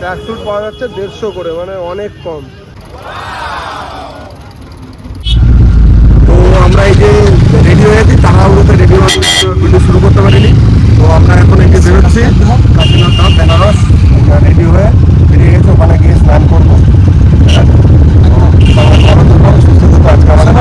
Tracksuit পাওয়া যাচ্ছে দেড়শো করে মানে অনেক কম। তো আমরা এই যে রেডি হয়েছি তাড়াহুড়োতে রেডি ভিডিও শুরু করতে পারিনি। তো আমরা এখন এই যে বেরোচ্ছি কাশীনাথ বেনারস আমরা রেডি হয়ে বেরিয়ে গেছি ওখানে গিয়ে স্নান করব। হ্যাঁ, সুস্থ। আজকে আমাদের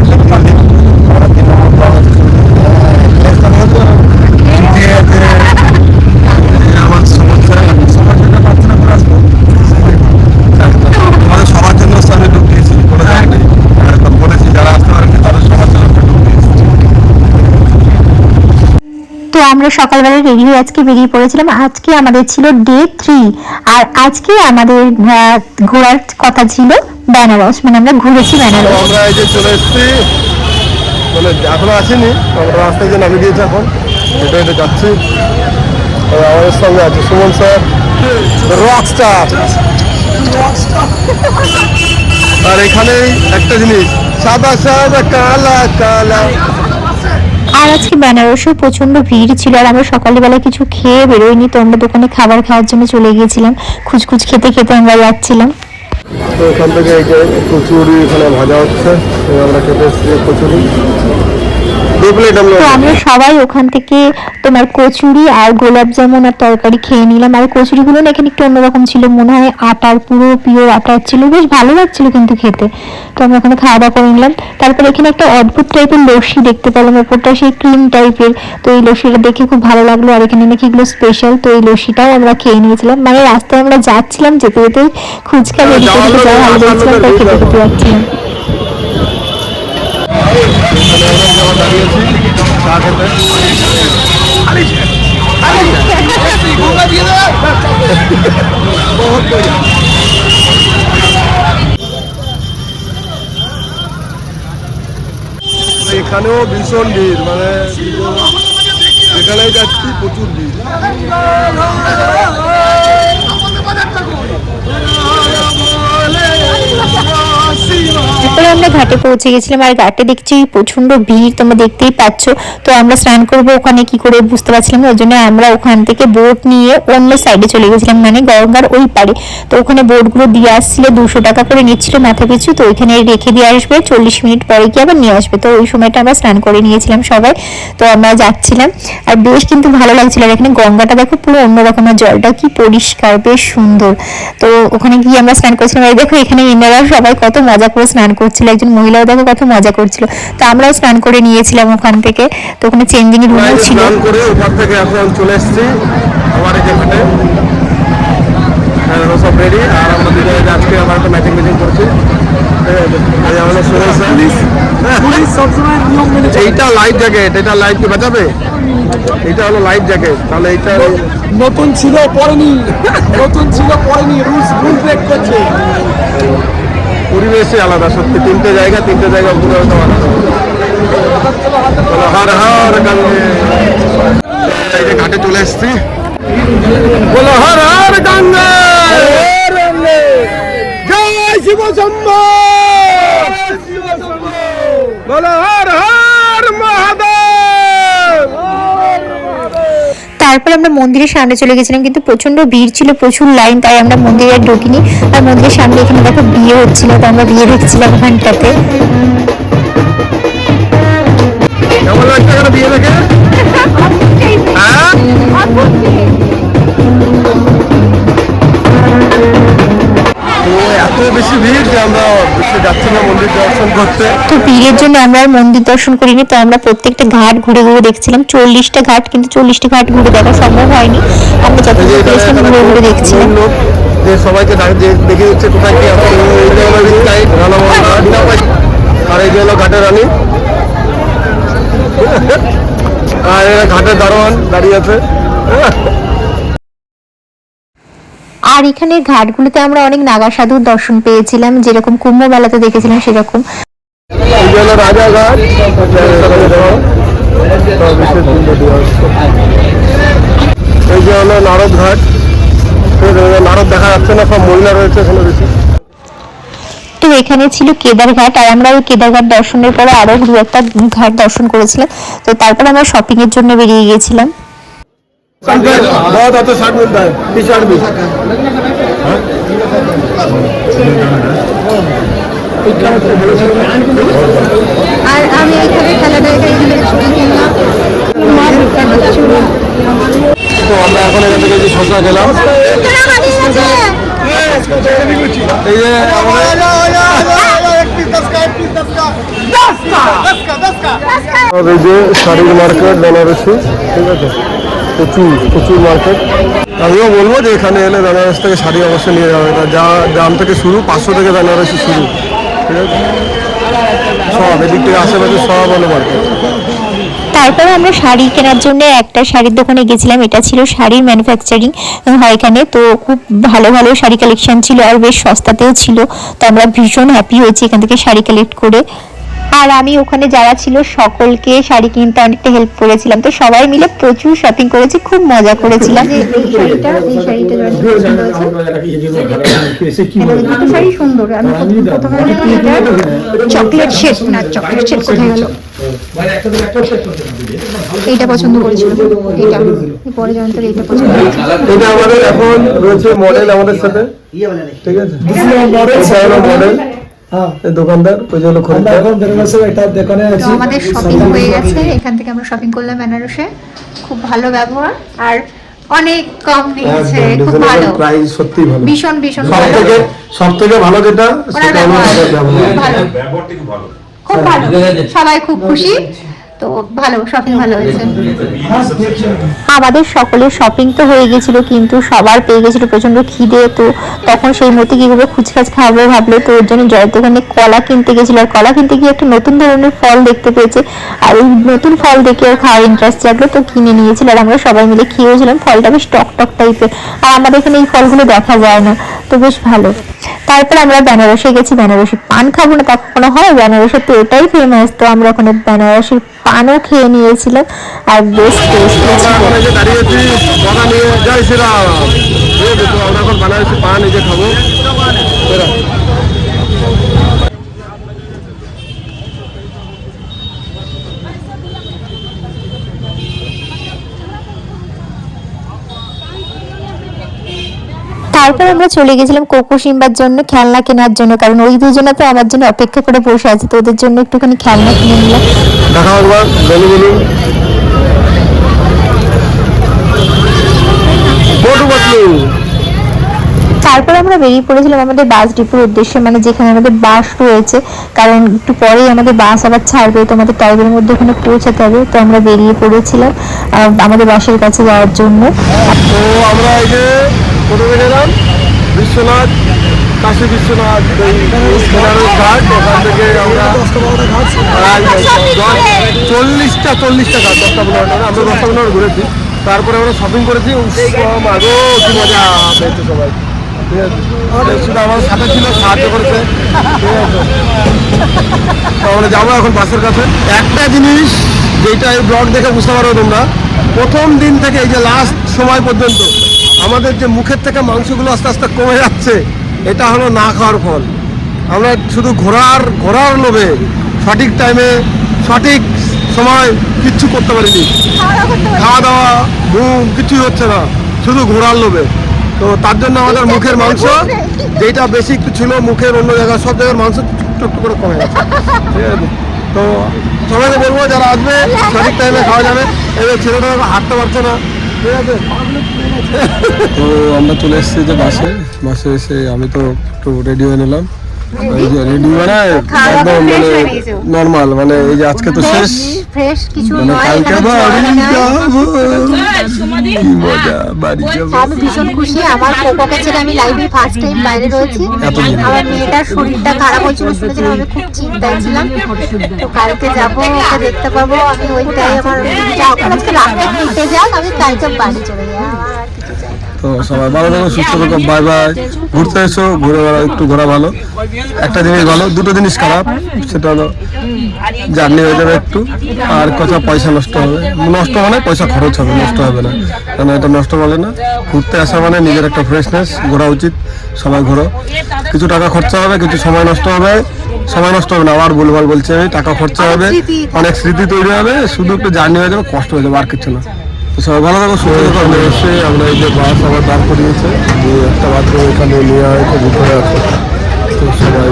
আমরা সকালবেলা রেডি হয়ে আজকে বেরিয়ে পড়েছিলাম। আজকে আমাদের ছিল ডে থ্রি আর আজকে আমাদের ঘোরার কথা ছিল বেনারস। মানে আমরা ঘুরেছি বেনারস। আমরা এই যে চলে এসেছি মানে এখনও আসিনি, আমরা রাস্তায় যে এখন যাচ্ছি। আমাদের সঙ্গে আছে সুমন স্যার রক আর এখানেই একটা জিনিস, সাদা সাদা, কালা কালা। আর আজকে বেনারসেও প্রচণ্ড ভিড় ছিল আর আমরা সকালবেলা কিছু খেয়ে বেরোয়নি তো আমরা দোকানে খাবার খাওয়ার জন্য চলে গিয়েছিলাম। খুচখুচ খেতে খেতে আমরা যাচ্ছিলাম। তো এখান থেকে এই যে কচুরি এখানে ভাজা হচ্ছে আমরা খেতে কচুরি। তো আমরা সবাই ওখান থেকে তোমার কচুরি আর গোলাপ জামুন আর তরকারি খেয়ে নিলাম। আর কচুরিগুলো না এখানে একটু অন্যরকম ছিল মনে হয় আটার পুরো পিওর আটার ছিল। বেশ ভালো লাগছিল কিন্তু খেতে। তো আমরা ওখানে খাওয়া দাওয়া করে নিলাম। তারপর এখানে একটা অদ্ভুত টাইপের লস্যি দেখতে পেলাম। ওপরটা সেই ক্রিম টাইপের তো এই লস্যিটা দেখে খুব ভালো লাগল। আর এখানে নাকি এগুলো স্পেশাল তো এই লস্যিটাও আমরা খেয়ে নিয়েছিলাম। মানে রাস্তায় আমরা যাচ্ছিলাম যেতে যেতে খুচকা বেরিয়ে ভালো লাগছিলাম তাই খেতে খেতে যাচ্ছিলাম এখানে আমরা দাঁড়িয়েছি। চা খেতে। এখানেও ভীষণ ভিড় মানে যেখানেই যাচ্ছি প্রচুর ভিড়। তারপরে আমরা ঘাটে পৌঁছে গেছিলাম আর ঘাটে দেখছি প্রচণ্ড ভিড়, তোমরা দেখতেই পাচ্ছ। তো আমরা স্নান করব ওখানে কি করে বুঝতে পারছিলাম ওই জন্য আমরা ওখান থেকে বোট নিয়ে অন্য সাইডে চলে গেছিলাম মানে গঙ্গার ওই পারে তো ওখানে বোটগুলো দিয়ে আসছিল, দুশো টাকা করে নিচ্ছিল মাথা পিছু, তো ওইখানে রেখে দিয়ে আসবে, চল্লিশ মিনিট পরে গিয়ে আবার নিয়ে আসবে। তো ওই সময়টা আমরা স্নান করে নিয়েছিলাম সবাই, তো আমরা যাচ্ছিলাম। আর বেশ কিন্তু ভালো লাগছিল, আর এখানে গঙ্গাটা দেখো পুরো অন্যরকম, আর জলটা কি পরিষ্কার, বেশ সুন্দর। তো ওখানে গিয়ে আমরা স্নান করছিলাম দেখো এখানে ইনারা সবাই কত মজা করে স্নান করছিল একজন মহিলাও দেখো কত মজা করছিল। তো আমরাও স্নান করে নিয়েছিলাম ওখান থেকে তো ওখানে চেঞ্জিং আমরা রুমও ছিল। স্নান করে ওপার থেকে এখন চলে এসেছি আমার এই যেখানে সব রেডি আর আমরা দুজনে আজকে আবার একটা ম্যাচিং ম্যাচিং করছি। এইটা লাইফ জ্যাকেট এটা লাইফ কি বাঁচাবে? এটা হলো লাইফ জ্যাকেট তাহলে এইটা নতুন ছিল পড়েনি। নতুন ছিল পড়েনি রুলস রুল ব্রেক করছে। পরিবেশই আলাদা, সত্যি তিনটে জায়গা তিনটে জায়গা ঘুরে হয়তো আলাদা হার হার গঙ্গে ঘাটে চলে এসছি বলো হর হর গঙ্গে জয় শিব শম্ভো বলো হর হর মহাদেব তারপর আমরা মন্দিরের সামনে চলে গেছিলাম, কিন্তু প্রচণ্ড ভিড় ছিল, প্রচুর লাইন তাই আমরা মন্দিরে ঢুকিনি। আর মন্দিরের সামনে এখানে দেখো বিয়ে হচ্ছিল, তো আমরা বিয়ে দেখছিলাম ওখানটাতে। হ্যাঁ? আমরা বেশি যাচ্ছি না মন্দির দর্শন করতে। তো ভিড়ের জন্য আমরা মন্দির দর্শন করিনি তো আমরা প্রত্যেকটা ঘাট ঘুরে ঘুরে দেখছিলাম। চল্লিশটা ঘাট কিন্তু চল্লিশটা ঘাট ঘুরে দেখা সম্ভব হয়নি। আমরা এই যে যতটুকু এখানে পেরেছিলাম এখানে ঘুরে ঘুরে দেখছিলাম। যে সবাইকে দেখে দিচ্ছে কোথায় কি আছে। আর এই হলো ঘাটের রানী। আর ঘাটের দারোয়ান দাঁড়িয়ে আছে। আর এখানে ঘাটগুলোতে আমরা অনেক নাগা সাধুর দর্শন পেয়েছিলাম, যেরকম কুম্ভ মেলাতে দেখেছিলাম সেরকম। মহিলা তো এখানে ছিল কেদারঘাট আর আমরা ওই কেদারঘাট দর্শনের পরে আরও দু একটা ঘাট দর্শন করেছিলাম। তো তারপর আমরা শপিং এর জন্য বেরিয়ে গেছিলাম बहुत आता शर्ट मिलता है टी शर्ट भी আর আমি এইখানে খেলাটা এখানে ছুটি কিনলাম তো আমরা এখন এখান থেকে যে শসা খেলাম এই যে আমাদের এই যে শাড়ির মার্কেট বেনারসি ঠিক আছে প্রচুর প্রচুর মার্কেট আমিও বলব যে এখানে এলে বেনারস থেকে শাড়ি অবশ্যই নিয়ে যাবে। এটা যা দাম থেকে শুরু পাঁচশো থেকে বেনারসি শুরু। ঠিক আছে? সব এদিক থেকে আশেপাশে সব হলো মার্কেট তারপরে আমরা শাড়ি কেনার জন্য একটা শাড়ির দোকানে গেছিলাম। এটা ছিল শাড়ির ম্যানুফ্যাকচারিং হয় এখানে। তো খুব ভালো ভালো শাড়ি কালেকশন ছিল আর বেশ সস্তাতেও ছিল। তো আমরা ভীষণ হ্যাপি হয়েছি এখান থেকে শাড়ি কালেক্ট করে। আর আমি ওখানে যারা ছিল সকলকে শাড়ি কিনতে অনেকটা হেল্প করেছিলাম। তো সবাই মিলে প্রচুর শপিং করেছি খুব মজা করেছিলাম। চকলেট শেড না চকলেট শেড কোথায় গেল? এইটা পছন্দ করেছিল। এইটা। পরে যন্ত্র এইটা পছন্দ এটা আমাদের এখন রয়েছে মডেল আমাদের সাথে। ঠিক আছে? এটা মডেল এই দোকানদার ওই যে খরিদ্দার। বেনারসে এটা দোকানে তো আমাদের শপিং হয়ে গেছে এখান থেকে আমরা শপিং করলাম বেনারসে। খুব ভালো ব্যবহার আর অনেক কম নিয়েছে খুব ভালো। প্রাইস সত্যি ভালো। ভীষণ ভীষণ ভালো। থেকে সব ভালো যেটা সেটা হলো ব্যবহার। তাদের ব্যবহার। খুব ভালো। খুব ভালো। সবাই খুব খুশি। তো ভালো শপিং ভালো হয়েছে। আমাদের সকলের শপিং তো হয়ে গেছিল, কিন্তু সবার পেয়ে গেছিল প্রচণ্ড খিদে, তো তখন সেই মতো কি করে খুচখাচ খাব ভাবলো, তো ওর জন্য জয়ের দোকানে কলা কিনতে গেছিল, আর কলা কিনতে গিয়ে একটা নতুন ধরনের ফল দেখতে পেয়েছে, আর ওই নতুন ফল দেখে ওর খাওয়ার ইন্টারেস্ট জাগলো, তো কিনে নিয়েছিল, আর আমরা সবাই মিলে খেয়েছিলাম ফলটা বেশ টক টক টাইপের, আর আমাদের এখানে এই ফলগুলো দেখা যায় না, তো বেশ ভালো। তারপর আমরা বেনারসে গেছি বেনারসি পান খাব না, তা হয়? বেনারসে তো এটাই ফেমাস তো আমরা ওখানে বেনারসির পানও খেয়ে নিয়েছিলাম আর বেশ টেস্টি ছিল। পান এই যে খাব। তারপর আমরা চলে গেছিলাম কোকো সিম্বার জন্য খেলনা কেনার জন্য কারণ ওই দুজনে তো আমার জন্য অপেক্ষা করে বসে আছে তো ওদের জন্য একটুখানি খেলনা কিনে নিলাম। দেখাও একবার বলু বলু তারপর আমরা বেরিয়ে পড়েছিলাম আমাদের বাস ডিপোর উদ্দেশ্যে মানে যেখানে আমাদের বাস রয়েছে কারণ একটু পরেই আমাদের বাস আবার ছাড়বে তো আমাদের টাইমের মধ্যে ওখানে পৌঁছাতে হবে তো আমরা বেরিয়ে পড়েছিলাম আমাদের বাসের কাছে যাওয়ার জন্য। তো আমরা এই যে প্রথমে গেলাম বিশ্বনাথ কাশী বিশ্বনাথ বেনারস ঘাট ওখান থেকে আমরা চল্লিশটা চল্লিশটা ঘাট দশটা পনেরো আমরা দশটা পনেরো ঘুরেছি। তারপরে আমরা শপিং করেছি উফ, মাগো কি মজা পেয়েছে সবাই। ঠিক আছে? আমার সাথে ছিল সাহায্য করেছে। ঠিক আছে? তো আমরা যাব এখন বাসের কাছে। একটা জিনিস যেটা এই ব্লগ দেখে বুঝতে পারো তোমরা প্রথম দিন থেকে এই যে লাস্ট সময় পর্যন্ত আমাদের যে মুখের থেকে মাংসগুলো আস্তে আস্তে কমে যাচ্ছে এটা হলো না খাওয়ার ফল। আমরা শুধু ঘোরার ঘোরার লোভে সঠিক টাইমে সঠিক সময় কিচ্ছু করতে পারিনি। খাওয়া দাওয়া ঘুম কিছুই হচ্ছে না শুধু ঘোরার লোভে। তো তার জন্য আমাদের মুখের মাংস যেটা বেশি একটু ছিল মুখের অন্য জায়গায় সব জায়গার মাংস একটু করে কমে গেছে। ঠিক আছে? তো সবাইকে বলব যারা আসবে সঠিক টাইমে খাওয়া যাবে। এবার ছেলেটা হাঁটতে পারছে না তো আমরা চলে এসেছি যে বাসে। বাসে এসে আমি তো একটু রেডি হয়ে নিলাম। এই যে রেডি মানে একদম মানে নর্মাল মানে এই যে আজকে তো শেষ। ফ্রেশ কিছু মানে কালকে বাড়ি যাব কি মজা বাড়ি যাব। আমি ভীষণ খুশি আমার কোকোকে ছেড়ে আমি লাইভে ফার্স্ট টাইম বাইরে রয়েছি। আমার মেয়েটার শরীরটা খারাপ হয়েছিল শুনেছিলাম আমি খুব চিন্তায় ছিলাম। তো কালকে যাব ওকে দেখতে পাবো আমি ওইটাই আমার আজকে রাতে ঘুরতে যাক আমি কালকে বাড়ি চলে যাই তো সবাই ভালো থাকো সুস্থ থাকো বাই বাই ঘুরতে এসো ঘুরে বেড়া একটু ঘোরা ভালো। একটা জিনিস ভালো দুটো জিনিস খারাপ সেটা হলো জার্নি হয়ে যাবে একটু আর কথা পয়সা নষ্ট হবে। নষ্ট মানে পয়সা খরচ হবে নষ্ট হবে না। কারণ এটা নষ্ট বলে না? ঘুরতে আসা মানে নিজের একটা ফ্রেশনেস ঘোরা উচিত সবাই ঘোরো। কিছু টাকা খরচা হবে কিছু সময় নষ্ট হবে সময় নষ্ট হবে না আবার ভুলভাল বলছে আমি টাকা খরচা হবে অনেক স্মৃতি তৈরি হবে শুধু একটু জার্নি হয়ে যাবে কষ্ট হয়ে যাবে আর কিছু না। সবাই ভালো থাকো সুস্থ থাকো এসে আমরা এই যে বাস আবার দাঁড় করিয়েছে যে একটা বাথরুম এখানে নেওয়া হয়েছে ভিতরে আছে। তো সবাই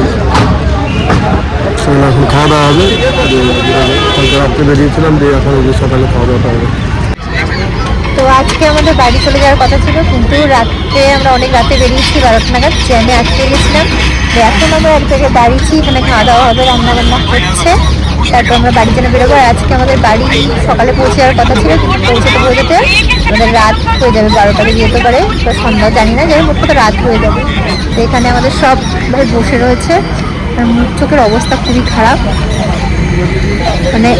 সবাই এখন খাওয়া দাওয়া হবে। কালকে রাত্রে বেরিয়েছিলাম দিয়ে এখন এই যে সকালে খাওয়া দাওয়াটা হবে। তো আজকে আমাদের বাড়ি চলে যাওয়ার কথা ছিল কিন্তু রাত্রে আমরা অনেক রাতে বেরিয়েছি বারোটা নাগাদ জ্যামে আটকে গেছিলাম। এখন আমরা এক জায়গায় দাঁড়িয়েছি এখানে খাওয়া দাওয়া হবে রান্না বান্না হচ্ছে। তারপর আমরা বাড়ির জন্য বেরোবো। আর আজকে আমাদের বাড়ি সকালে পৌঁছে যাওয়ার কথা ছিল, কিন্তু পৌঁছতে পৌঁছতে আমাদের রাত হয়ে যাবে বারোটা বেজে যেতে পারে তো সন্ধ্যা জানি না, যাই হোক রাত হয়ে যাবে। তো এখানে আমাদের সব ভাই বসে রয়েছে। মুখ চোখের অবস্থা খুবই খারাপ। মানে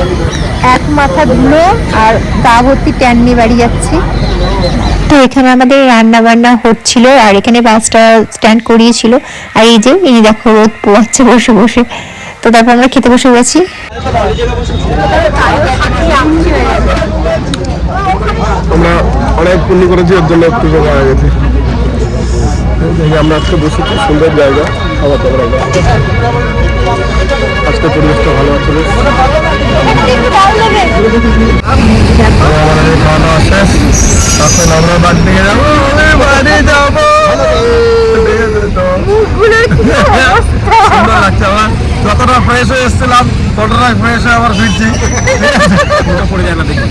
এক মাথা ধুলো আর গা ভর্তি ট্যান নিয়ে বাড়ি যাচ্ছি। তো এখানে আমাদের রান্না বান্না হচ্ছিল, আর এখানে বাসটা স্ট্যান্ড করিয়েছিল। আর এই যে, এই দেখো রোদ পোয়াচ্ছে বসে বসে। তো তারপর আমরা খেতে বসে গেছি। আমরা অনেক পুণ্য করেছি ওর জন্য একটু মারা গেছে। এই যে আমরা আজকে বসেছি সুন্দর জায়গা খাবার দাবার আমরা আজকে পরিবেশটা ভালো আছে খাওয়া দাওয়া শেষ আমরা বাড়ি থেকে যাব। বাড়ি লাগছে আমার। যতটা ফ্রেশ হয়ে এসেছিলাম ততটা ফ্রেশ হয়ে আবার ফিরছি। পড়ে যায় না দেখি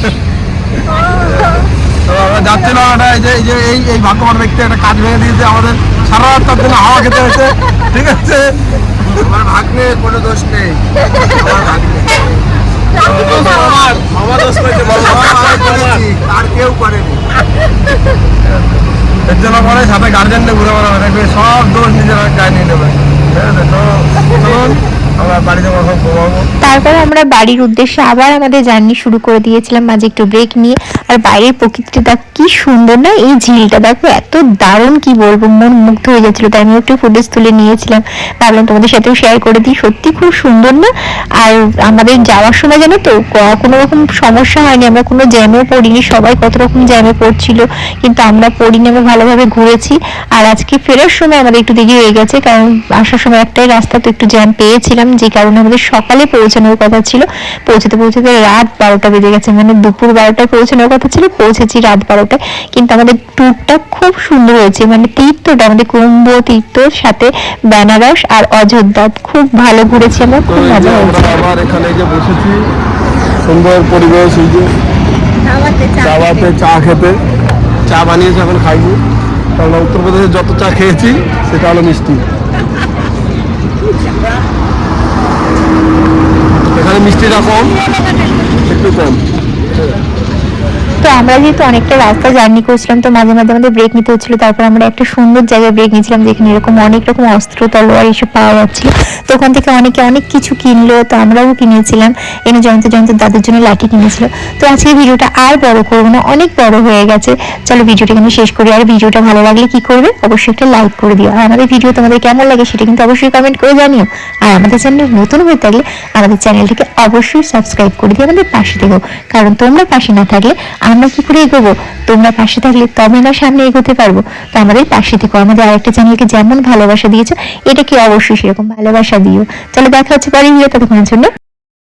তো আমরা যাচ্ছিলাম একটা এই যে এই যে এই এই ভাগ্যবান ব্যক্তি একটা কাজ ভেঙে দিয়েছে আমাদের। সারা রাত তার জন্য হাওয়া খেতে হয়েছে। ঠিক আছে? আমার ভাগ্নে কোনো দোষ নেই। আমার দোষ আর কেউ করেনি। এর জন্য পরে সাথে গার্জেনকে ঘুরে বেড়াবে। দেখবে সব দোষ নিজেরা গায়ে নিয়ে নেবে। ঠিক আছে? তো চলুন। তারপর আমরা বাড়ির উদ্দেশ্যে আবার আমাদের জার্নি শুরু করে দিয়েছিলাম মাঝে একটু ব্রেক নিয়ে। আর বাইরের প্রকৃতিটা দেখো, কি সুন্দর না? এই ঝিলটা দেখো, এত দারুণ কি বলব, মন মুগ্ধ হয়ে যাচ্ছিল। তাই আমি একটু ফুটেজ তুলে নিয়েছিলাম। ভাবলাম তোমাদের সাথেও শেয়ার করে দিই। সত্যি খুব সুন্দর না? আর আমাদের যাওয়ার সময় জানো তো কোনো রকম সমস্যা হয়নি। আমরা কোনো জ্যামেও পড়িনি। সবাই কত রকম জ্যামে পড়ছিল। কিন্তু আমরা পড়িনি, আমরা ভালোভাবে ঘুরেছি। আর আজকে ফেরার সময় আমাদের একটু দেরি হয়ে গেছে। কারণ আসার সময় একটাই রাস্তা, তো একটু জ্যাম পেয়েছিলাম। যে কারণে আমাদের সকালে পৌঁছানোর কথা ছিল। পৌঁছতে পৌঁছতে রাত বারোটা বেজে গেছে মানে দুপুর বারোটায় পৌঁছানোর কথা ছিল পৌঁছেছি রাত বারোটায়। কিন্তু আমাদের ট্যুরটা খুব সুন্দর হয়েছে মানে তীর্থটা আমাদের কুম্ভ তীর্থর সাথে বেনারস আর অযোধ্যা খুব ভালো ঘুরেছি আমরা খুব মজা আমরা হয়েছে। আবার এখানে যে বসেছি সুন্দর পরিবেশ এই যে চাওয়াতে চা খেতে। চা বানিয়েছে এখন খাইনি কারণ উত্তরপ্রদেশে যত চা খেয়েছি সেটা হলো মিষ্টি। এখানে মিষ্টিটা কম? একটু কম। তো আমরা যেহেতু অনেকটা রাস্তা জার্নি করছিলাম, তো মাঝে মাঝে আমাদের ব্রেক নিতে হচ্ছিল। তারপর আমরা একটা সুন্দর জায়গায় ব্রেক নিয়েছিলাম, যেখানে এরকম অনেক রকম অস্ত্র, তলোয়ার এসব পাওয়া যাচ্ছিল। তো ওখান থেকে অনেকে অনেক কিছু কিনলো, তো আমরাও কিনেছিলাম। এনে জয়ন্ত জয়ন্ত দাদুর জন্য লাঠি কিনেছিল। তো আজকে ভিডিওটা আর বড় করব না, অনেক বড় হয়ে গেছে। চলো ভিডিওটা এখানে শেষ করি। আর ভিডিওটা ভালো লাগলে কি করবে? অবশ্যই একটা লাইক করে দিও। আর আমাদের ভিডিও তোমাদের কেমন লাগে সেটা কিন্তু অবশ্যই কমেন্ট করে জানিও। আর আমাদের চ্যানেল নতুন হয়ে থাকলে আমাদের চ্যানেলটিকে অবশ্যই সাবস্ক্রাইব করে দিয়ে আমাদের পাশে থেকো। কারণ তোমরা পাশে না থাকলে আমরা কি করে এগোবো? তোমরা পাশে থাকলে তবে আমরা সামনে এগোতে পারব। তো আমাদের পাশে থেকো আমাদের আরেকটা চ্যানেলকে যেমন ভালোবাসা দিয়েছ, এটাকে অবশ্যই সেরকম ভালোবাসা দিও। চলো দেখা হচ্ছে পরে ভিডিও ততক্ষণের জন্য